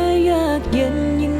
แม้ยากเย็นยิ่ง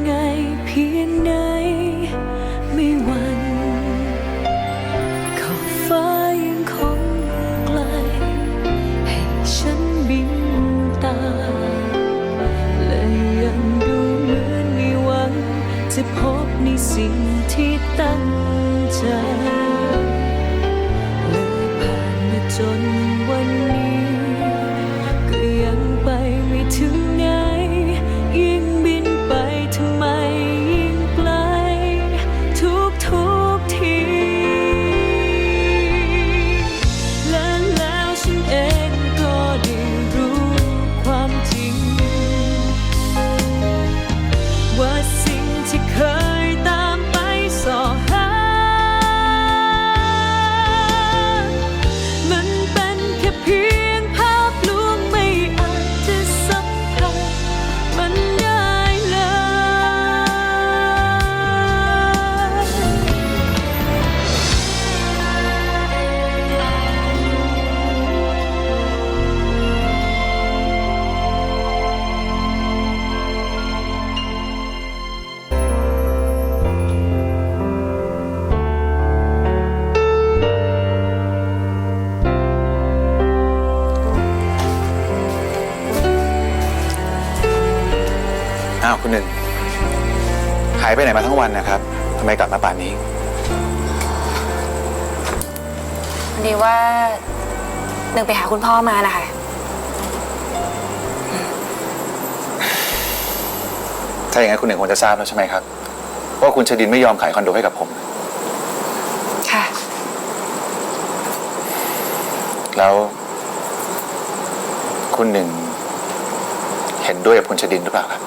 หายไปไหนมาทั้งวันนะครับทำไมกลับมาป่านนี้ พอดีว่าหนึ่งไปหาคุณพ่อมานะคะถ้าอย่างนั้นคุณหนึ่งคงจะทราบแล้วใช่ไหมครับว่าคุณชดินไม่ยอมขายคอนโดให้กับผม ค่ะ แล้ว คุณหนึ่ง เห็นด้วยกับคุณชดินหรือเปล่าครับ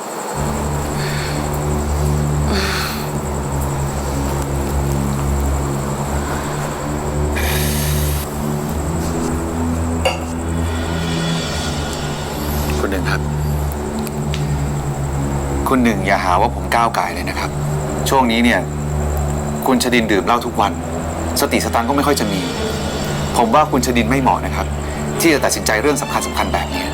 คุณหนึ่งอย่าหาว่าผมก้าวไก่ายเลยนะครับ ช่วงนี้เนี่ย คุณชดินดื่มเหล้าทุกวัน สติสตังค์ก็ไม่ค่อยจะมี ผมว่าคุณชดินไม่เหมาะนะครับ ที่จะตัดสินใจเรื่องสำคัญสำคัญแบบนี้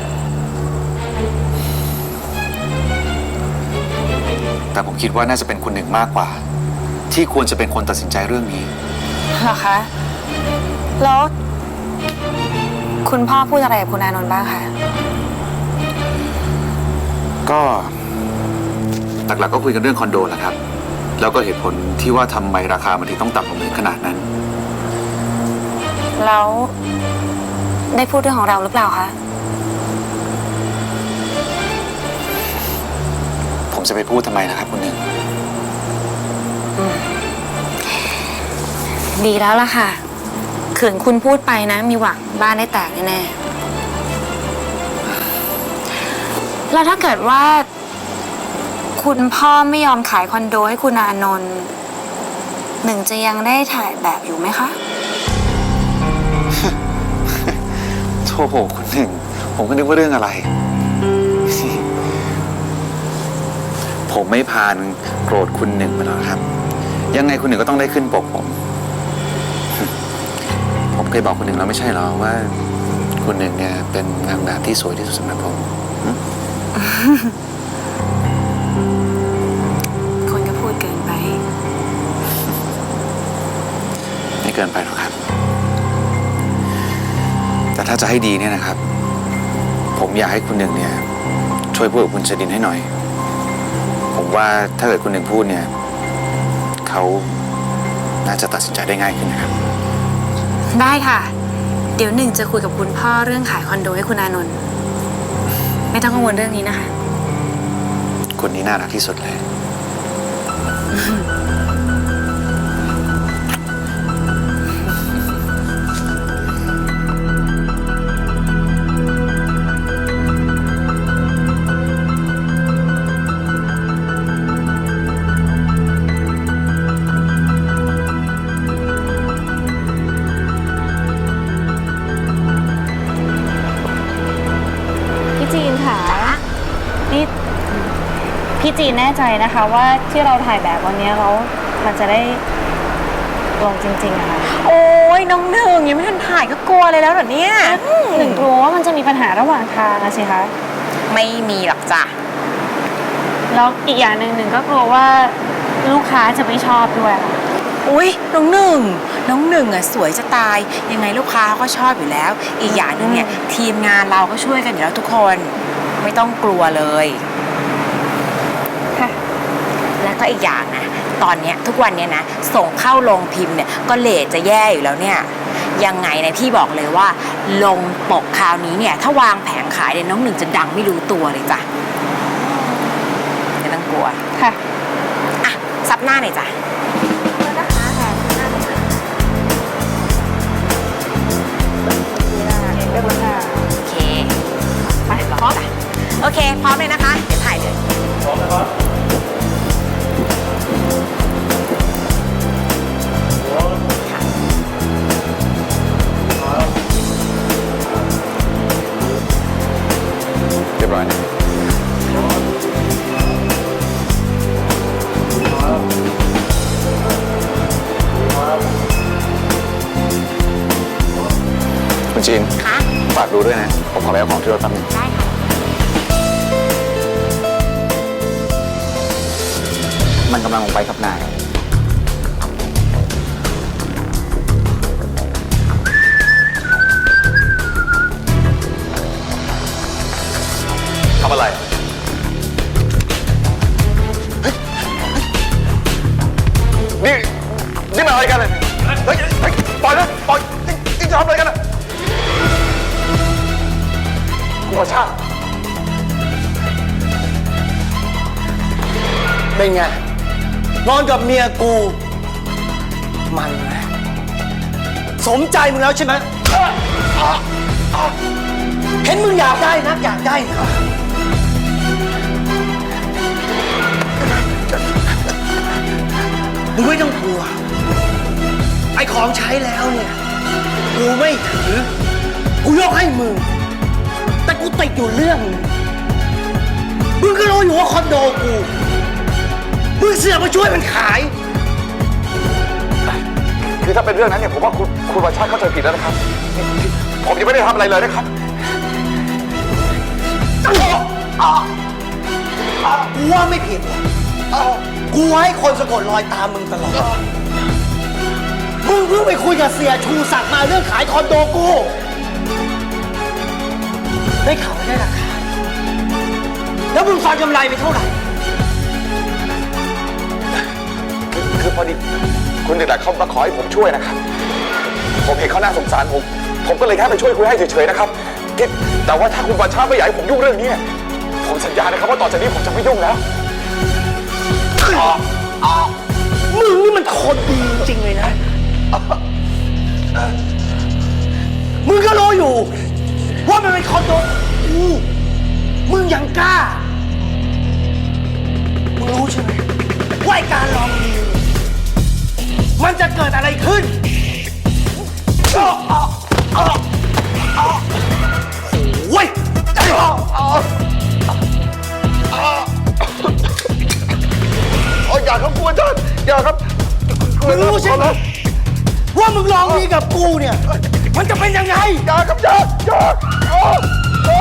แต่ผมคิดว่าน่าจะเป็นคุณหนึ่งมากกว่า ที่ควรจะเป็นคนตัดสินใจเรื่องนี้ เหรอคะ แล้ว คุณพ่อพูดอะไรกับคุณอานนท์บ้างคะ ก็ หลักๆ ก็คุยกันเรื่องคอนโดแหละครับ แล้วก็เหตุผลที่ว่าทำไมราคามันถึงต้องต่ำลงถึงขนาดนั้น แล้วได้พูดเรื่องของเราหรือเปล่าคะ ผมจะไปพูดทำไมนะครับคุณหนึ่ง ดีแล้วล่ะค่ะขืนคุณพูดไปนะ มีหวังบ้านได้แตกแน่ๆแล้วถ้าเกิดว่า คุณพ่อไม่ยอมขายคอนโดให้คุณอานนท์หนึ่งจะยังได้ถ่ายแบบอยู่ไหมคะโทษคุณหนึ่ง ผมก็นึกว่าเรื่องอะไร ผมไม่พานโกรธคุณหนึ่งมาแล้วครับ ยังไงคุณหนึ่งก็ต้องได้ขึ้นปกผม ผมเคยบอกคุณหนึ่งแล้วไม่ใช่หรอว่า คุณหนึ่งเนี่ยเป็นนางแบบที่สวยที่สุดสำหรับผม เกินไป ไม่เกินไปหรอกครับ แต่ถ้าจะให้ดีเนี่ยนะครับ ผมอยากให้คุณหนึ่งเนี่ย ช่วยพูดกับคุณชดินให้หน่อย ผมว่าถ้าเกิดคุณหนึ่งพูดเนี่ย เขาน่าจะตัดสินใจได้ง่ายขึ้นนะครับ ได้ค่ะ เดี๋ยวหนึ่งจะคุยกับคุณพ่อเรื่องขายคอนโดให้คุณอานนท์ไม่ต้องกังวลเรื่องนี้นะคะ คุณนี่น่ารักที่สุดเลย พี่ จีนแน่ใจนะคะว่าที่เราถ่ายแบบวันนี้แล้วมันจะได้ลงจริงๆอะค่ะโอ้ยน้องหนึ่งยังไม่ทันถ่ายก็กลัวเลยแล้วเหรอเนี่ยหนึ่งกลัวว่ามันจะมีปัญหาระหว่างทางอะสิคะไม่มีหรอกจ้ะแล้วอีกอย่างหนึ่งหนึ่งก็กลัวว่าลูกค้าจะไม่ชอบด้วยค่ะอุ้ยน้องหนึ่งน้องหนึ่งอะสวยจะตาย ยังไงลูกค้าก็ชอบอยู่แล้ว อีกอย่างหนึ่งเนี่ยทีมงานเราก็ช่วยกันอยู่แล้วทุกคน ไม่ต้องกลัวเลยค่ะแล้ว ก็อีกอย่างนะตอนเนี้ยทุกวันเนี้ยนะส่งเข้าโรงพิมพ์เนี่ยก็เลทจะแย่อยู่แล้วเนี่ยยังไงนะพี่บอกเลยว่า ลงปกคราวนี้เนี่ย ถ้าวางแผงขายเนี่ยน้องหนึ่งจะดังไม่รู้ตัวเลยจ้ะไม่ต้องกลัวค่ะอะซับหน้าหน่อยจ้ะเรียบร้อยค่ะโอเคไปพร้อมโอเค พร้อมเลยนะคะ เดี๋ยวถ่ายเลยเรียบร้อยนะคุ ณจีนคะฝากดูด้วยนะ ผมขอไปเอาของที่รถแป๊บนึงได้ค่ะ มันกำลังลงไปครับนายำอะไรเฮ้ยนี่ นี่มันอะไรกันเลยเฮ้ยเฮ้ยปล่อยนะปล่อยนี่นี่จะทำอะไรกันอะคุณประชาติเป็นไง นอนกับเมียกู มันไหมสมใจมึงแล้วใช่ไหม เห็นมึงอยากได้นะอยากได้นะ มึงไม่ต้องกลัว ไอ้ของใช้แล้วเนี่ย กูไม่ถือ กูยกให้มึง แต่กูติดอยู่เรื่องหนึงมึงก็รู้อยู่ว่าคอนโดกู มึงเสือกมาช่วยมันขาย คือถ้าเป็นเรื่องนั้นเนี่ยผมว่าคุณคุณประชาติเข้าใจผิดแล้วนะครับ ผมยังไม่ได้ทำอะไรเลยนะครับกูว่าไม่ผิดหรอ กูให้คนสะกดรอยตามมึงตลอด มึงเพิ่งไปคุยกับเสียชูศักดิ์มาเรื่องขายคอนโดกู ได้ข่าวว่ได้ราคา แล้วมึงฟันกำไรไปเท่าไหร่ คือพอดีคุณเด็กๆเขามาขอให้ผมช่วยนะครับ ผมเห็นเขาน่าสงสารผม ผมก็เลยแค่ไปช่วยคุยให้เฉยๆนะครับที่แต่ว่าถ้าคุณประชาไม่อยากให้ผมยุ่งเรื่องนี้ ผมสัญญานะครับว่าต่อจากนี้ผมจะไม่ยุ่งแล้ว มึงนี่มันคนดีจริงเลยนะ มึงก็รู้อยู่ ว่ามันเป็นคอนโดกูมึงยังกล้า มึงรู้ใช่ไหมว่าไอ้การลองดีมันจะเกิดอะไรขึ้นอออ้ออ้ออ้อ ชาติอย่าครับมึงรู้ใช่ไหมว่ามึงลองดีกับกูเนี่ย มันจะเป็นยังไงอย่าครับอย่าอย่าอ๋ออ๋อ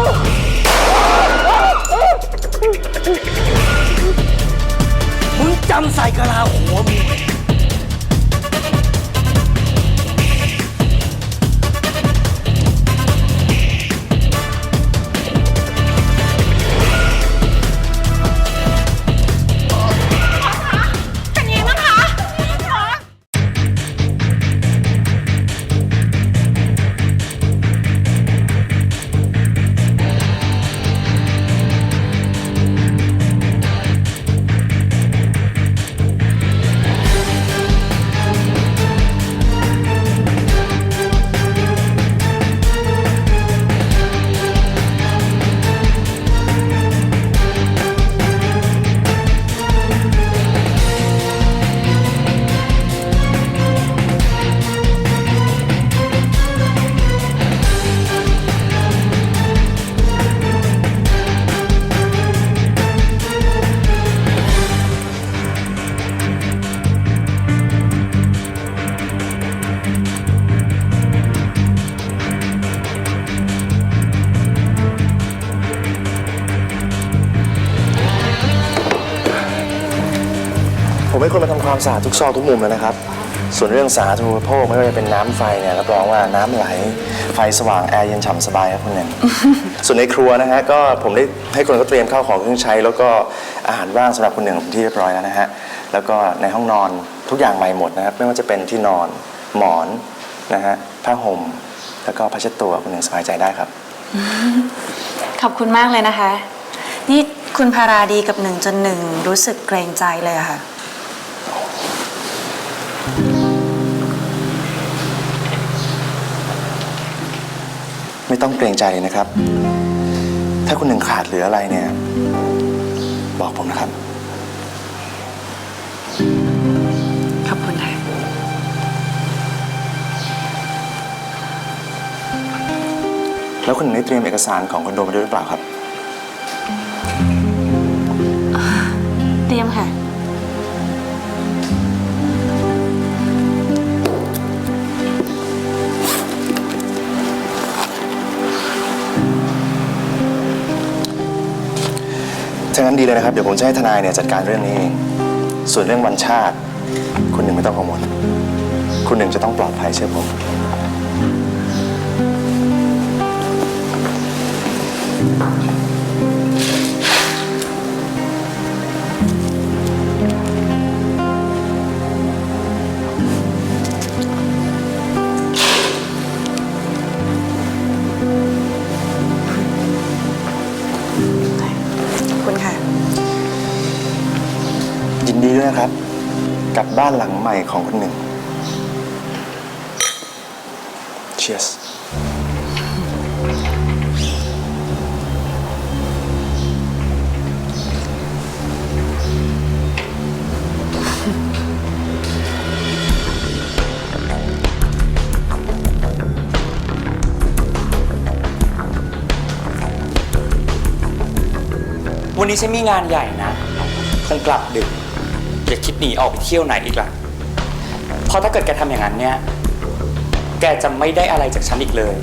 มึงจำใส่กะลาหัวมึง ผมให้คนมาทำความสะอาดทุกซอกทุกมุมแล้วนะครับ ส่วนเรื่องสาธารณูปโภคไม่ว่าจะเป็นน้ำไฟเนี่ยรับรองว่าน้ำไหล ไฟสว่างแอร์เย็นฉ่ำสบายครับคุณหนึ่งส่วนในครัวนะฮะก็ผมได้ให้คนก็เตรียมข้าวของเครื่องใช้ แล้วก็อาหารว่างสำหรับคุณหนึ่งที่เรียบร้อยแล้วนะฮะแล้วก็ในห้องนอนทุกอย่างใหม่หมดนะครับไม่ว่าจะเป็นที่นอนหมอนนะฮะผ้าห่มแล้วก็ผ้าเช็ดตัวคุณหนึ่งสบายใจได้ครับ ขอบคุณมากเลยนะคะ นี่คุณพาราดีกับหนึ่งจนหนึ่งรู้สึกเกรงใจเลยอะค่ะ ไม่ต้องเกรงใจเลยนะครับ ถ้าคุณหนึ่งขาดเหลืออะไรเนี่ย บอกผมนะครับ ขอบคุณค่ะ แล้วคุณหนึ่งได้เตรียมเอกสารของคอนโดมาด้วยหรือเปล่าครับ ถ้างั้นดีเลยนะครับ เดี๋ยวผมจะให้ทนายเนี่ยจัดการเรื่องนี้เอง ส่วนเรื่องวันชาติ คุณหนึ่งไม่ต้องกังวล คุณหนึ่งจะต้องปลอดภัยเชื่อผม ของคุณหนึ่ง Cheers วันนี้ฉันมีงานใหญ่นะ คงกลับดึก อย่าคิดหนีออกไปเที่ยวไหนอีกล่ะ เพราะถ้าเกิดแกทำอย่างนั้นเนี่ย แกจะไม่ได้อะไรจากฉันอีกเลย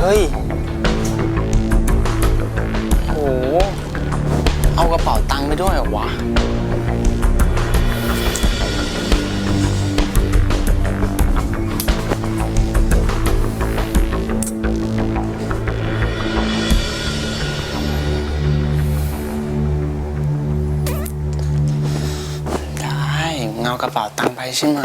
เฮ้ย โห เอากระเป๋าตังค์ไปด้วยเหรอวะ ได้เงเอากระเป๋าตังค์ไปใช่ไหม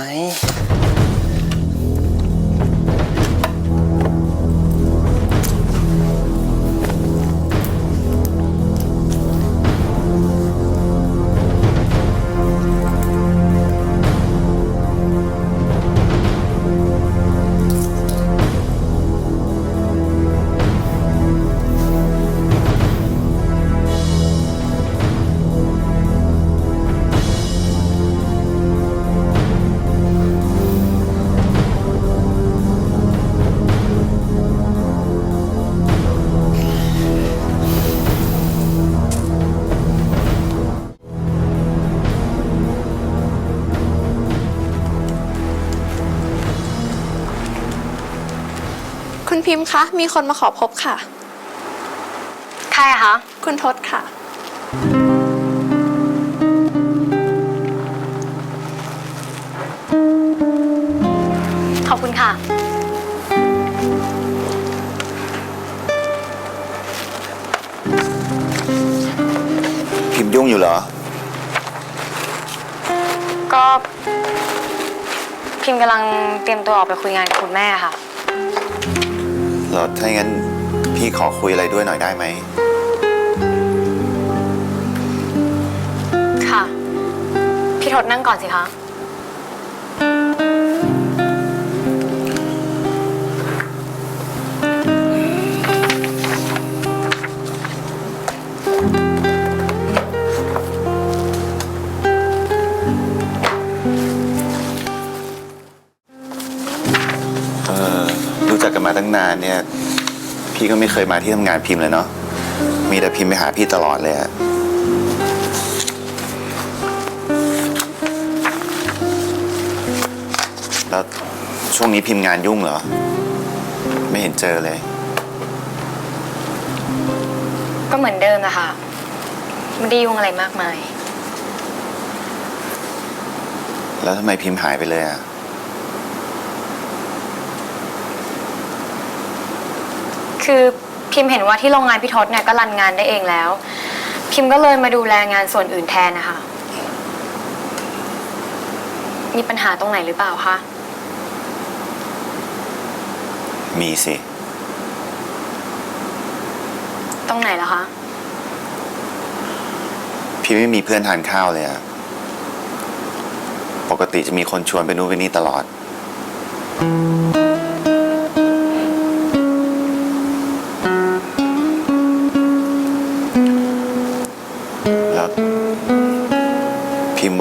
พิมพ์คะ มีคนมาขอพบค่ะ ใครคะ คุณทศค่ะ ขอบคุณค่ะ พิมพ์ยุ่งอยู่เหรอ ก็พิมพ์กำลังเตรียมตัวออกไปคุยงานกับคุณแม่ค่ะ เรอถ้าอย่างนั้นพี่ขอคุยอะไรด้วยหน่อยได้ไหม ค่ะ พี่ทศนั่งก่อนสิคะ เออรู้จักกันมาตั้งนานเนี่ย พี่ก็ไม่เคยมาที่ทำงานพิมพ์เลยเนาะ มีแต่พิมพ์ไปหาพี่ตลอดเลยอะแล้วช่วงนี้พิมพ์งานยุ่งเหรอ ไม่เห็นเจอเลย ก็เหมือนเดิมนะคะไม่ได้ยุ่งอะไรมากมาย แล้วทำไมพิมพ์หายไปเลยอะ คือพิมพ์เห็นว่าที่โรงงานพี่ทศเนี่ยก็รันงานได้เองแล้ว พิมพ์ก็เลยมาดูแลงานส่วนอื่นแทนนะคะ มีปัญหาตรงไหนหรือเปล่าคะ มีสิ ตรงไหนเหรอคะ พี่ไม่มีเพื่อนทานข้าวเลยอะปกติจะมีคนชวนไปนู่นไปนี่ตลอด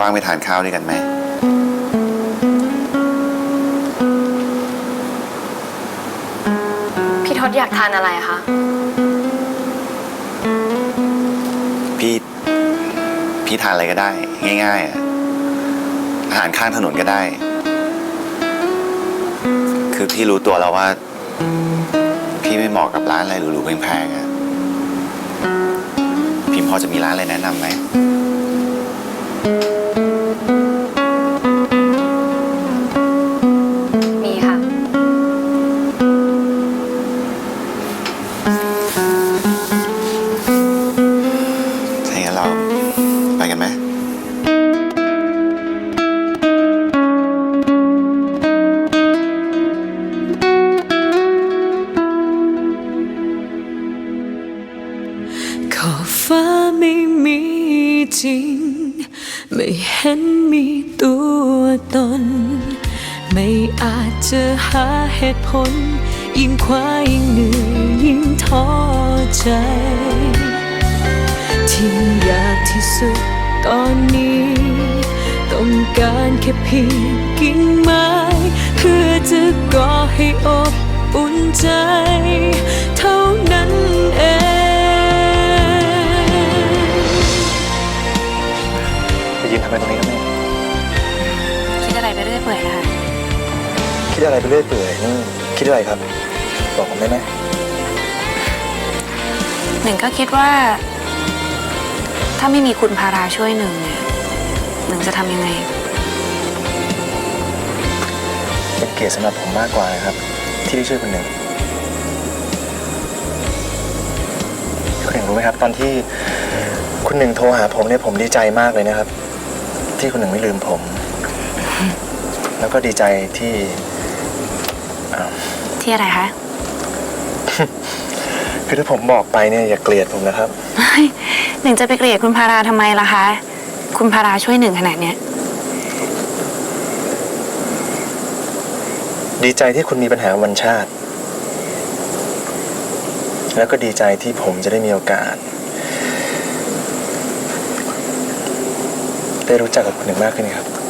ว่างไปทานข้าวด้วยกันไหม พี่ทศอยากทานอะไรอะคะ พี่ พี่ทานอะไรก็ได้ ง่ายๆอะอาหารข้างถนนก็ได้ คือพี่รู้ตัวแล้วว่า พี่ไม่เหมาะกับร้านอะไรหรูๆแพงๆอะพิมพอจะมีร้านอะไรแนะนำไหมมี ที่สุดตอนนี้ ต้องการแค่เพียงกิ่งไม้ เพื่อจะก่อให้อบอุ่นใจ เท่านั้นเองไปยืนทำไมตรงนี้ครับเนี่คิดอะไรไปเรื่อยเปื่อยนะคะคิดอะไรไปเรื่อยเปื่อยนี่คิดอะไรครับ บอกผมได้ไหมหนึ่งก็คิดว่า ถ้าไม่มีคุณพาราช่วยหนึ่งเนี่ยหนึ่งจะทำยังไง เป็นเกียรติสำหรับผมมากกว่านะครับ ที่ได้ช่วยคุณหนึ่งคุณหนึ่งรู้ไหมครับ ตอนที่คุณหนึ่งโทรหาผมเนี่ยผมดีใจมากเลยนะครับ ที่คุณหนึ่งไม่ลืมผม แล้วก็ดีใจที่ที่อะไรคะ คือถ้าผมบอกไปเนี่ยอย่าเกลียดผมนะครับ หนึ่งจะไปเกลียดคุณพาราทำไมล่ะคะ คุณพาราช่วยหนึ่งขนาดเนี้ย ดีใจที่คุณมีปัญหาวันชาติ แล้วก็ดีใจที่ผมจะได้มีโอกาส ได้รู้จักกับคุณหนึ่งมากขึ้นครับ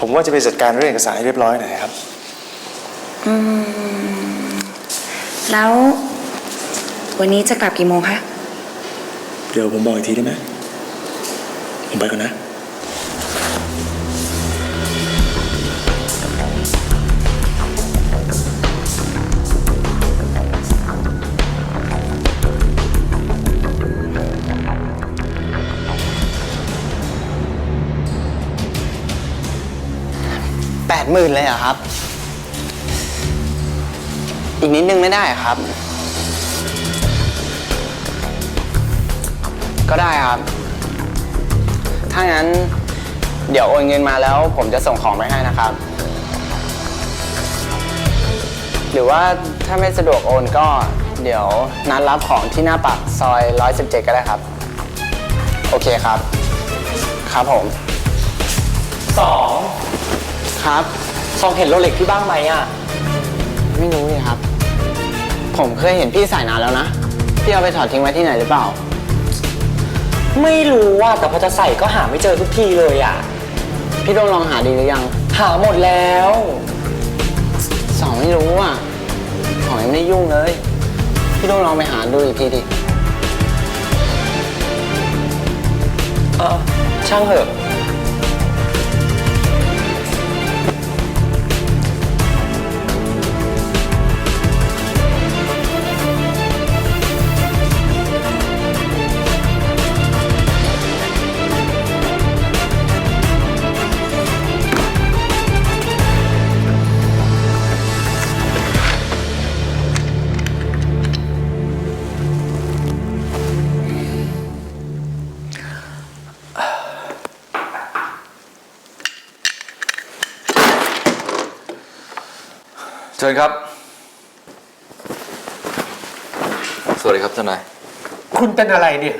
ผมว่าจะไปจัดการเรื่องเอกสารให้เรียบร้อยหน่อยครับแล้ว วันนี้จะกลับกี่โมงคะ เดี๋ยวผมบอกอีกทีได้ไหมผมไปก่อนนะ หมื่นเลยเหรอครับ อีกนิดนึงไม่ได้ครับ ก็ได้ครับ ถ้างั้นเดี๋ยวโอนเงินมาแล้ว ผมจะส่งของไปให้นะครับ หรือว่าถ้าไม่สะดวกโอนก็เดี๋ยวนัดรับของที่หน้าปากซอย 117 ก็ได้ครับ โอเคครับ ครับผมสอง ครับสองเห็นโรเล็กที่บ้างไหมอะ ไม่รู้นี่ครับ ผมเคยเห็นพี่ใส่นานแล้วนะ พี่เอาไปถอดทิ้งไว้ที่ไหนหรือเปล่า ไม่รู้ว่าแต่พอจะใส่ก็หาไม่เจอทุกทีเลยอะ พี่ต้องลองหาดีหรือยัง หาหมดแล้ว สองไม่รู้อะสองยังไม่ได้ยุ่งเลย พี่ต้องลองไปหาดูอีกทีดิ เออช่างเถอะ ญครับ สวัสดีครับทนาย คุณเป็นอะไรเนี่ย